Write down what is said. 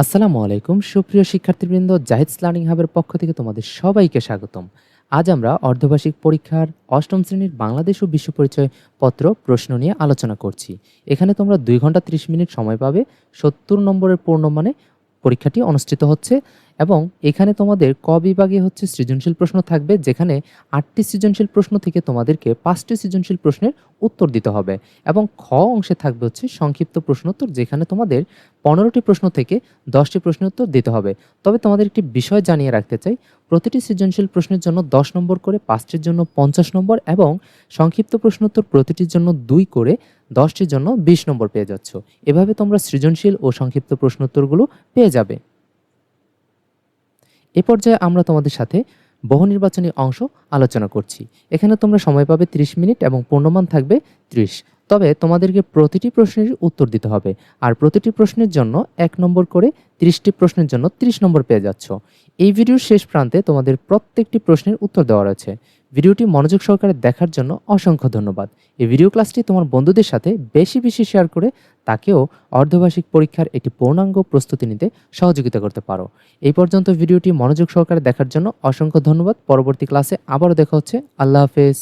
আসসালামু আলাইকুম, সুপ্রিয় শিক্ষার্থীবৃন্দ জাহিদ লার্নিং হাবের পক্ষ থেকে তোমাদের সবাইকে স্বাগতম। আজ আমরা অর্ধবার্ষিক পরীক্ষার অষ্টম শ্রেণির বাংলাদেশ ও বিশ্ব পরিচয় পত্র প্রশ্ন নিয়ে আলোচনা করছি। এখানে তোমরা দুই ঘণ্টা ত্রিশ মিনিট সময় পাবে। সত্তর নম্বরের পূর্ণ মানে পরীক্ষাটি অনুষ্ঠিত হচ্ছে। এবং এখানে তোমাদের ক বিভাগে হচ্ছে সৃজনশীল প্রশ্ন থাকবে, যেখানে আটটি সৃজনশীল প্রশ্ন থেকে তোমাদেরকে পাঁচটি সৃজনশীল প্রশ্নের উত্তর দিতে হবে এবং খ অংশে থাকবে হচ্ছে সংক্ষিপ্ত প্রশ্নোত্তর যেখানে তোমাদের পনেরোটি প্রশ্ন থেকে দশটি প্রশ্নের উত্তর দিতে হবে। তবে তোমাদের একটি বিষয় জানিয়ে রাখতে চাই, প্রতিটি সৃজনশীল প্রশ্নের জন্য দশ নম্বর করে, পাঁচটির জন্য পঞ্চাশ নম্বর এবং সংক্ষিপ্ত প্রশ্নোত্তর প্রতিটির জন্য দুই করে, দশটির জন্য বিশ নম্বর পেয়ে যাচ্ছ। এভাবে তোমরা সৃজনশীল ও সংক্ষিপ্ত প্রশ্নোত্তরগুলো পেয়ে যাবে। এ পর্যায়ে আমরা তোমাদের সাথে বহু নির্বাচনী অংশ আলোচনা করছি। এখানে তোমরা সময় পাবে 30 মিনিট এবং পূর্ণমান থাকবে 30 তবে তোমাদেরকে প্রতিটি প্রশ্নের উত্তর দিতে হবে। আর প্রতিটি প্রশ্নের জন্য এক নম্বর করে 30টি প্রশ্নের জন্য 30 নম্বর পেয়ে যাচ্ছ। এই ভিডিওর শেষ প্রান্তে তোমাদের প্রত্যেকটি প্রশ্নের উত্তর দেওয়া রয়েছে। ভিডিওটি মনোযোগ সহকারে দেখার জন্য অসংখ্য ধন্যবাদ। এই ভিডিও ক্লাসটি তোমার বন্ধুদের সাথে বেশি বেশি শেয়ার করে তাকেও অর্ধবার্ষিক পরীক্ষার একটি পূর্ণাঙ্গ প্রস্তুতি নিতে সহযোগিতা করতে পারো। এই পর্যন্ত ভিডিওটি মনোযোগ সহকারে দেখার জন্য অসংখ্য ধন্যবাদ। পরবর্তী ক্লাসে আবারও দেখা হচ্ছে। আল্লাহ হাফেজ।